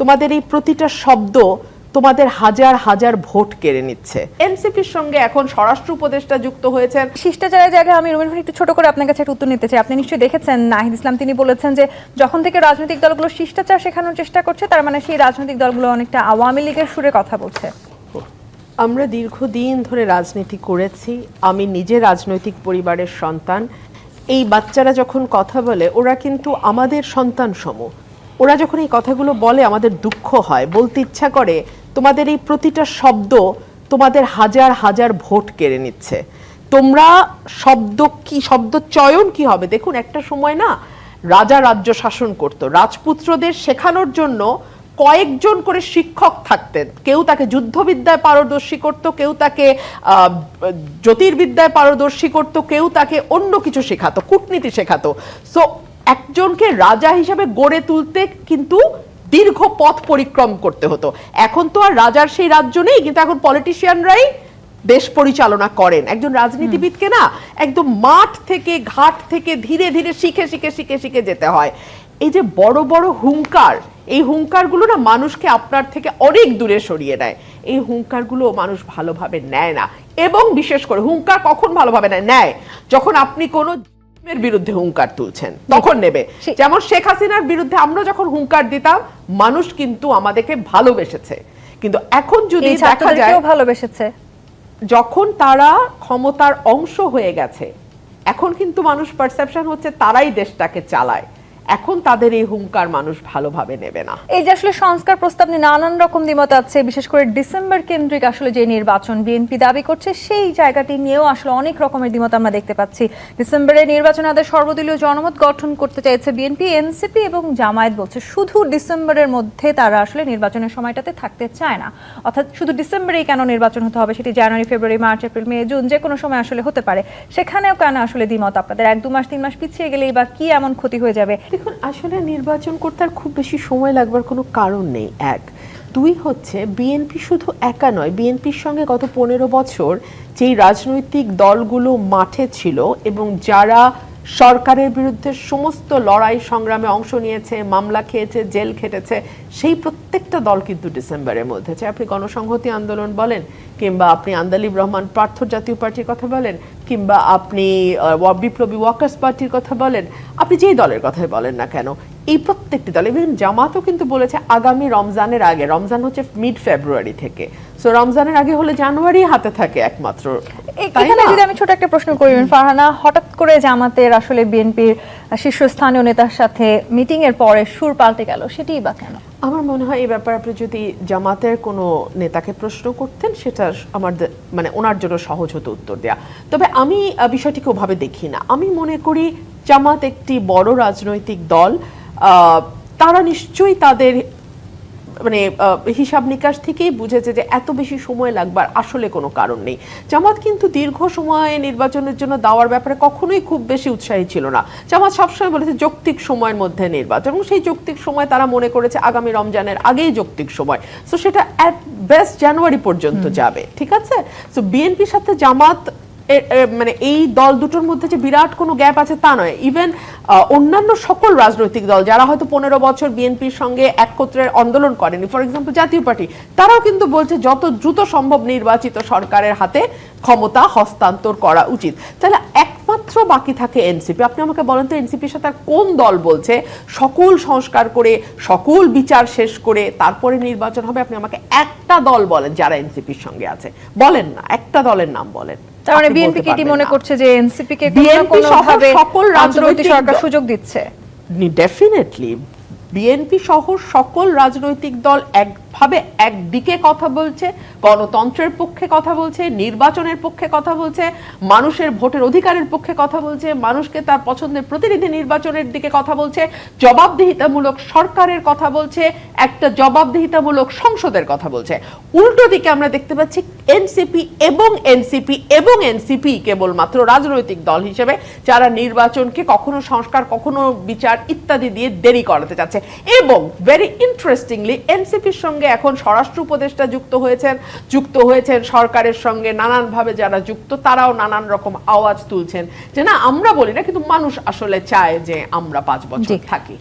তোমাদের এই প্রতিটা শব্দ তোমাদের হাজার হাজার ভোট কেড়ে নিচ্ছে। এনসিপির সঙ্গে এখন স্বরাষ্ট্র উপদেষ্টা যুক্ত হয়েছেন। শিষ্টাচারের জায়গায় আমি ভাই একটু ছোট করে আপনার কাছে একটা উত্তর নিতে চাই। আপনি নিশ্চয়ই দেখেছেন নাহিদ ইসলাম তিনি বলেছেন যে যখন থেকে রাজনৈতিক দলগুলো শিষ্টাচার শেখানোর চেষ্টা করছে তার মানে সেই রাজনৈতিক দলগুলো অনেকটা আওয়ামী লীগের সুরে কথা বলছে। আমরা দীর্ঘদিন ধরে রাজনীতি করেছি আমি নিজে রাজনৈতিক পরিবারের সন্তান। এই বাচ্চারা যখন কথা বলে ওরা কিন্তু আমাদের সন্তান সম ওরা যখন এই কথাগুলো বলে, আমাদের দুঃখ হয়। বলতে ইচ্ছা করে, তোমাদের এই প্রতিটা শব্দ তোমাদের হাজার হাজার ভোট কেড়ে নিচ্ছে। তোমরা শব্দ কি, শব্দ চয়ন কি হবে? দেখুন, একটা সময় না, রাজা রাজ্য শাসন করত। রাজপুত্রদের শেখানোর জন্য কয়েকজন করে শিক্ষক থাকতেন। কেউ তাকে যুদ্ধবিদ্যায় পারদর্শী করত, কেউ তাকে জ্যোতির্বিদ্যায় পারদর্শী করত, কেউ তাকে অন্য কিছু শেখাতো, কূটনীতি শেখাতো। সো একজনকে রাজা হিসাবে গড়ে তুলতে কিন্তু দীর্ঘ পথ পরিক্রম করতে হতো। এখন তো আর রাজার সেই রাজ্য নেই, কিন্তু এখন পলিটিশিয়ানরাই দেশ পরিচালনা করেন। একজন রাজনীতিবিদকে না একদম মাঠ থেকে, ঘাট থেকে ধীরে ধীরে শিখে শিখে শিখে শিখে যেতে হয়। এই যে বড় বড় হুঙ্কার, এই হুঙ্কারগুলো না মানুষকে আপনার থেকে অনেক দূরে সরিয়ে নেয়। এই হুঙ্কারগুলো মানুষ ভালোভাবে নেয় না। এবং বিশেষ করে হুঙ্কার কখন ভালোভাবে নেয়? নেয় যখন আপনি কোনো এর বিরুদ্ধে হুঙ্কার তুলছেন তখন নেবে। যেমন শেখ হাসিনার বিরুদ্ধে আমরা যখন হুঙ্কার দিতাম মানুষ কিন্তু আমাদেরকে ভালোবেসেছে। কিন্তু এখন যদি দেখা যায় ভালোবেসেছে। যখন তারা ক্ষমতার অংশ হয়ে গেছে এখন কিন্তু মানুষ পারসেপশন হচ্ছে তারাই দেশটাকে চালায়। এখন তাদের এই হুঙ্কার মানুষ ভালোভাবে নেবে না। এই যে আসলে সংস্কার প্রস্তাব নিয়ে নানান রকম দ্বিমত আছে, বিশেষ করে ডিসেম্বর কেন্দ্রিক আসলে যে নির্বাচন বিএনপি দাবি করছে, সেই জায়গাটি নিয়েও আসলে অনেক রকমের দ্বিমত আমরা দেখতে পাচ্ছি। ডিসেম্বরে নির্বাচনে তাদের সর্বদলীয় জনমত গঠন করতে চাইছে বিএনপি এনসিপি এবং জামায়াত বলছে, শুধু ডিসেম্বরের মধ্যে তারা আসলে নির্বাচনের সময়টাতে থাকতে চায় না। অর্থাৎ শুধু ডিসেম্বরেই কেন নির্বাচন হতে হবে সেটি জানুয়ারি, ফেব্রুয়ারি, মার্চ, এপ্রিল, মে, জুন যে কোনো সময় আসলে হতে পারে। সেখানেও কেন আসলে দ্বিমত আপনাদের? এক, দু মাস, তিন মাস পিছিয়ে গেলেই বা কি এমন ক্ষতি হয়ে যাবে? দেখুন, আসলে নির্বাচন করতে আর খুব বেশি সময় লাগবার কোনো কারণ নেই। এক, দুই হচ্ছে বিএনপি শুধু একা নয়, বিএনপির সঙ্গে গত পনেরো বছর যেই রাজনৈতিক দলগুলো মাঠে ছিল এবং যারা সরকারের বিরুদ্ধে সমস্ত লড়াই সংগ্রামে অংশ নিয়েছে, মামলা খেয়েছে, জেল খেটেছে, সেই প্রত্যেকটা দল কিন্তু ডিসেম্বরের মধ্যে। চাই আপনি গণসংহতি আন্দোলন বলেন, কিংবা আপনি আন্দালিব রহমান পার্থ জাতীয় পার্টির কথা বলেন, কিংবা আপনি বিপ্লবী ওয়ার্কার্স পার্টির কথা বলেন, আপনি যেই দলের কথাই বলেন না কেন, এই প্রত্যেকটি দল ইভেন জামাতও কিন্তু বলেছে আগামী রমজানের আগে, রমজান হচ্ছে মিড ফেব্রুয়ারি থেকে। সো রমজানের আগে হলে জানুয়ারি হাতে থাকে একমাত্র এখানে যদি আমি ছোট একটা প্রশ্ন করি ফারহানা হঠাৎ করে জামাতের আসলে বিএনপির শীর্ষস্থানীয় নেতার সাথে মিটিং এর পরে সুর পাল্টে গেল সেটিই বা কেন? আমার মনে হয় এই ব্যাপারে আপনি যদি জামাতের কোনো নেতাকে প্রশ্ন করতেন সেটা আমার মানে ওনার জন্য সহজ হতো উত্তর দেয়া। তবে আমি বিষয়টিকে ওভাবে দেখি না। আমি মনে করি জামাত একটি বড় রাজনৈতিক দল আহ, তারা নিশ্চয়ই তাদের মানে হিসাব নিকাশ থেকেই বুঝেছে যে এত বেশি সময় লাগবার আসলে কোনো কারণ নেই। জামাত কিন্তু দীর্ঘ সময় নির্বাচনের জন্য দেওয়ার ব্যাপারে কখনোই খুব বেশি উৎসাহী ছিল না। জামাত সবসময় বলেছে যৌক্তিক সময়ের মধ্যে নির্বাচন এবং সেই যৌক্তিক সময় তারা মনে করেছে আগামী রমজানের আগেই যৌক্তিক সময়। সো সেটা অ্যাট বেস্ট জানুয়ারি পর্যন্ত যাবে ঠিক আছে? সো বিএনপির সাথে জামাত মানে এই দল দুটোর মধ্যে যে বিরাট কোনো গ্যাপ আছে তা নয়। ইভেন অন্যান্য সকল রাজনৈতিক দল যারা হয়তো পনেরো বছর বিএনপির সঙ্গে একত্রে আন্দোলন করেনি ফর এক্সাম্পল জাতীয় পার্টি, তারাও কিন্তু বলছে যত দ্রুত সম্ভব নির্বাচিত সরকারের হাতে ক্ষমতা হস্তান্তর করা উচিত। তাহলে একমাত্র বাকি থাকে এনসিপি। আপনি আমাকে বলেন তো এনসিপির সাথে কোন দল বলছে সকল সংস্কার করে, সকল বিচার শেষ করে তারপরে নির্বাচন হবে? আপনি আমাকে একটা দল বলেন যারা এনসিপির সঙ্গে আছে। বলেন না, একটা দলের নাম বলেন। তার মানে বিএনপি কি মনে করছে যে এনসিপি কে কোনো ভাবে সকল রাজনৈতিক সরকার সুযোগ দিচ্ছে? ডেফিনেটলি বিএনপি সহ সকল রাজনৈতিক দল একভাবে একদিকে কথা বলছে, গণতন্ত্রের পক্ষে কথা বলছে, নির্বাচনের পক্ষে কথা বলছে, মানুষের ভোটের অধিকারের পক্ষে কথা বলছে, মানুষকে তার পছন্দের প্রতিনিধি নির্বাচনের দিকে কথা বলছে, জবাবদিহিতামূলক সরকারের কথা বলছে, একটা জবাবদিহিতামূলক সংসদের কথা বলছে। উল্টো দিকে আমরা দেখতে পাচ্ছি এনসিপি এবং এনসিপি এবং এনসিপি কেবলমাত্র রাজনৈতিক দল হিসেবে, যারা নির্বাচনকে কখনো সংস্কার, কখনো বিচার ইত্যাদি দিয়ে দেরি করাতে চাচ্ছে। এবং ভেরি ইন্টারেস্টিংলি এনসিপির সঙ্গে এখন স্বরাষ্ট্র উপদেষ্টা যুক্ত হয়েছেন যুক্ত হয়েছেন সরকারের সঙ্গে। নানানভাবে যারা যুক্ত তারাও নানান রকম আওয়াজ তুলছেন। যে না আমরা বলি না কিন্তু মানুষ আসলে চায় যে আমরা পাঁচ বছর। থাকি।